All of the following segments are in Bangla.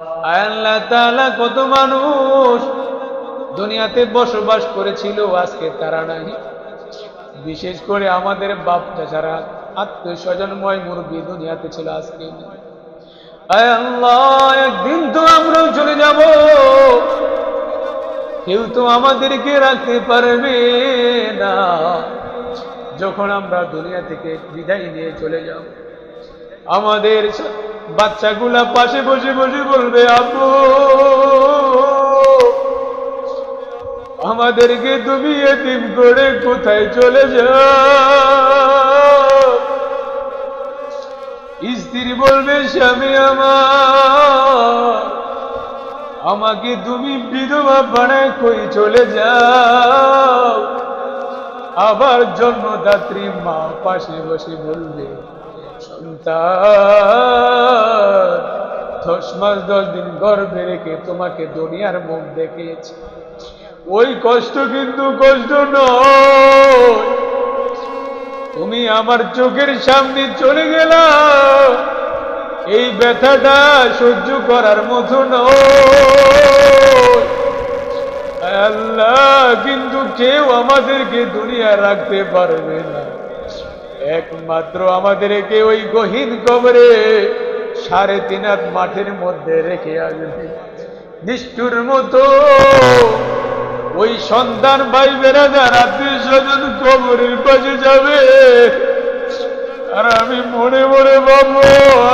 আল্লাহ তাআলা, কত মানুষ দুনিয়াতে বসবাস করেছিল, আজকে তারা নাই। বিশেষ করে আমাদের বাপ চাচারা আত্মীয় স্বজনময় মুরব্বী দুনিয়াতে ছিল, আজকে একদিন তো আমরাও চলে যাব। কেউ তো আমাদেরকে রাখতে পারবে না। যখন আমরা দুনিয়া থেকে বিদায় নিয়ে চলে যাব, আমাদের বাচ্চাগুলা পাশে বসে বসে বলবে আপু আমাদেরকে তুমি এতিম করে কোথায় চলে যাও? স্ত্রী বলবে, স্বামী আমার, আমাকে তুমি বিধবা বানায় কই চলে যাও? আবার জন্মদাত্রী মা পাশে বসে বলবে দশ মাস, দশ দিন রেখে তোমাকে দুনিয়ার মুখ দেখিয়েছি। ওই কষ্ট কিন্তু কষ্ট তুমি আমার চোখের সামনে চলে গেলাম এই ব্যথাটা সহ্য করার মতো নয়। আল্লাহ কিন্তু কেউ আমাদেরকে দুনিয়া রাখতে পারবে না। একমাত্র আমাদেরকে ওই গহীন কবরে সাড়ে তিন হাত মাঠের মধ্যে রেখে আসবে। নিষ্ঠুর মতো ওই সন্তান ভাই বেড়াদার আত্মীয় স্বজন কবরের পাশে যাবে। আর আমি মনে মনে ভাবো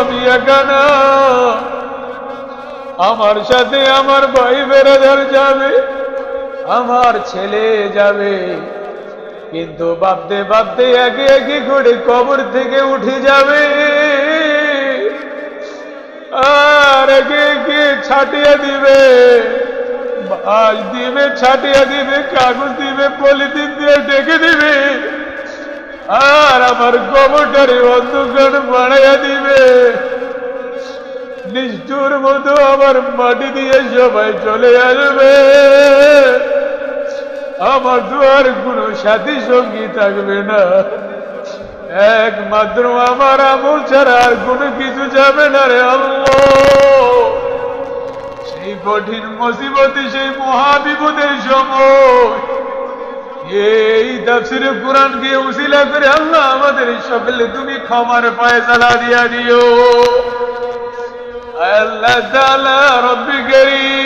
আমি একা না। আমার সাথে আমার ভাই বেড়াদার যাবে, আমার ছেলে যাবে। কিন্তু ভাবতে ভাবতে একে একে করে কবর থেকে উঠে যাবে। আর একে একে ছাটিয়ে দিবে। বাস দিবে, ছাটিয়ে দিবে, কাগজ দিবে, পলিথিন দিয়ে ডেকে দিবে। আর আমার কবরটারে অন্ধকার বাড়াইয়া দিবে। নিষ্ঠুর মতো আমার মাটি দিয়ে সবাই চলে আসবে। আমার দুয়ার কোনো সাথী সঙ্গী থাকবে না। একমাত্র আমার আমল ছাড়া আর কোনো কিছু যাবে না রে সেই কঠিন মুসিবতে, সেই মহাবিপদের সময় এই তাফসিরে কোরআন কে উসিলা করে আল্লাহ আমাদের সকলে তুমি ক্ষমার ফয়সালা দিয়া দিও। আল্লাহ রব্বি করিম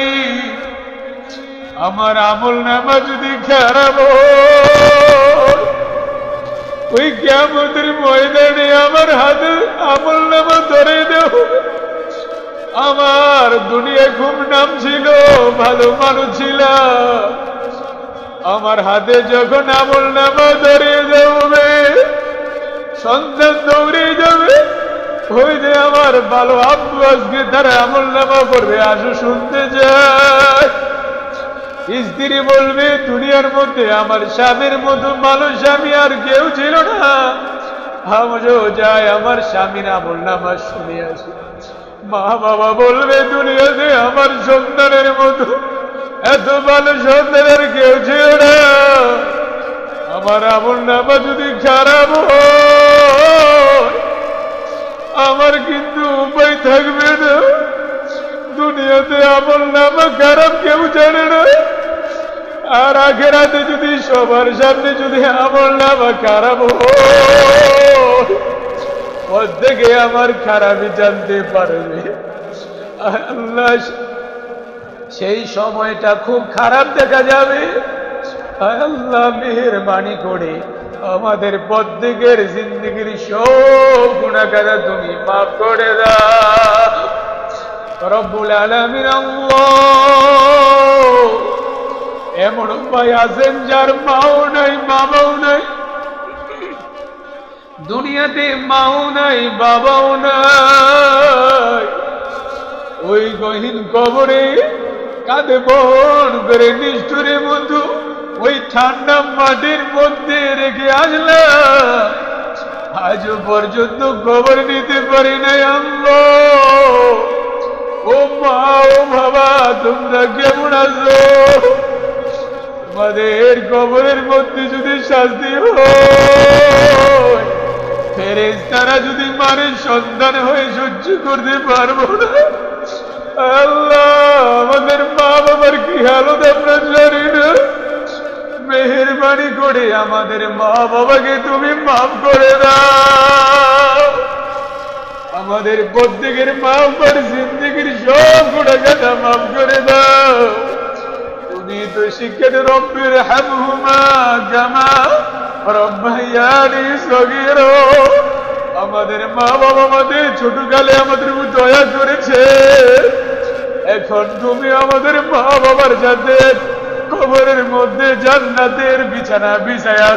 আমার আমল নামা যদি খারাপ ওই কেমতের ময়দানে আমার হাতে আমল নামা ধরে দেও। আমার দুনিয়া খুব নাম ছিল, ভালো মানুষ ছিল আমার হাতে যখন আমল নামা ধরে দেবে, সন্তান দৌড়ে যাবে, ওই যে আমার ভালো আব্বু আজকে তারা আমল নামা করবে, আসো শুনতে যায় স্ত্রী বলবে, দুনিয়ার মধ্যে আমার স্বামীর মতো ভালো স্বামী আর কেউ ছিল না। আমিও যাই, আমার স্বামীর আমল নামা শুনে আসি মা বাবা বলবে, দুনিয়াতে আমার সন্তানের মতো এত ভালো সন্তানের কেউ ছিল না। আমার আমল নামা যদি খারাপ আমার কিন্তু উপায় থাকবে না। দুনিয়াতে আমল নামা খারাপ কেউ জানে না। আর আখেরাতে যদি সবার সামনে যদি আমল নামা খারাপ হয় প্রত্যেকে আমার খারাপই জানতে পারবে। আল্লাহ, সেই সময়টা খুব খারাপ দেখা যাবে। আল্লাহ মেহরবানি করে আমাদের প্রত্যেকের জিন্দগির সব গুণাকারা তুমি মাফ করে দাও। রব্বুল আলামিন আল্লাহ। এমন ভাই আছেন যার মাও নাই, বাবাও নাই। দুনিয়াতে মাও নাই, বাবাও নাই। ওই গহীন কবরে কাঁধে বহন করে নিষ্ঠুরে বন্ধু, ওই ঠান্ডা মাটির মধ্যে রেখে আসলাম। আজও পর্যন্ত খবর নিতে পারি নাই আল্লাহ। ও মা, ও বাবা, তোমরা কেমন আছো? তোমাদের কবরের মধ্যে যদি শাস্তি হয় তারা যদি মারের সন্তান হয়ে সহ্য করতে পারব না। আল্লাহ, আমাদের মা বাবার কি হালত আমরা জানি না। মেহরবানি করে আমাদের মা বাবাকে তুমি মাফ করে দাও। আমাদের প্রত্যেকের মা বাবার জিন্দগির সব গুণাগাটা মাফ করে দাও। আমাদের মা বাবা আমাদের ছোটকালে আমাদের দয়া করেছে। এখন তুমি আমাদের মা বাবার সাথে কবরের মধ্যে জান্নাতের বিছানা বিছায়া।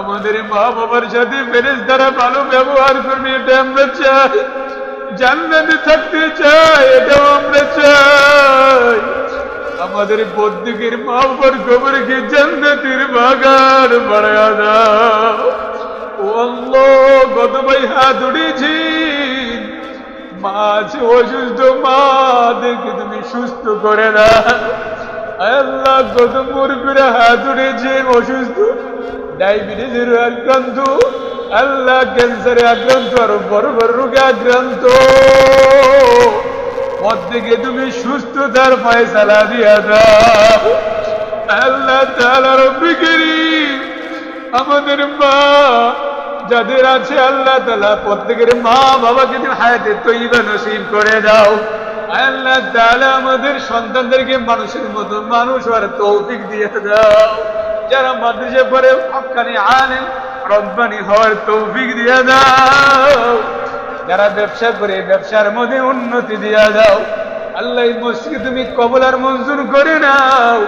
আমাদের মা বাবার সাথে ফেরেস দ্বারা ভালো ব্যবহার করবে এটা আমরা চাই। জান্নাতে থাকতে চাই, এটাও আমরা চাই। আমাদের প্রত্যেকের মা বাবার কবরকে জান্নাতের বাগান বাড়ায়া দাও। ও গত ভাই হাত উঠেছি। মা আছে অসুস্থ, মা দেখে তুমি সুস্থ করে না আল্লাহ কত মুরগিরা হাত উঠেছে, অসুস্থ। ডায়াবেটিসের আক্রান্ত। আল্লাহ, ক্যান্সারে আক্রান্ত, আরও বড় বড় রোগে আক্রান্ত। প্রত্যেকে তুমি সুস্থতার ফয়সালা দিয়া দাও। আল্লাহ তাআলা রব্বি আমাদের মা, যাদের আছে আল্লাহ তালা প্রত্যেকের মা বাবাকে তুমি হায়াতে তৈবা নসিব করে দাও। আল্লাহ তাআলা আমাদের সন্তানদেরকে মানুষের মতো মানুষ আর তৌফিক দিয়ে দাও। যারা মাদ্রাসে পরে হকানি আনেন রব্বানি হওয়ার তৌফিক দিয়ে দাও। যারা ব্যবসা করে ব্যবসার মধ্যে উন্নতি দিয়া যাও, আল্লাহ মসজিদ তুমি কবলার মঞ্জুর করে নাও।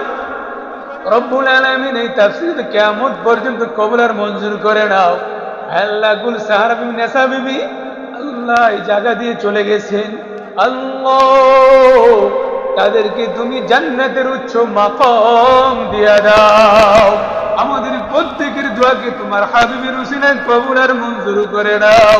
রব্বুল আলামিন এই তাফসীর কেমন পর্যন্ত কবলার মঞ্জুর করে নাও। আল্লাহ গুল সাহারা বিবি, নেসা বিবি, আল্লাহ এই জায়গা দিয়ে চলে গেছেন। আল্লাহ, তাদেরকে তুমি জান্নাতের উচ্চ মাকাম দিয়া দাও। আমাদের প্রত্যেকের দোয়াকে তোমার হাবিবের উসিলায় কবুল আর মঞ্জুর করে দাও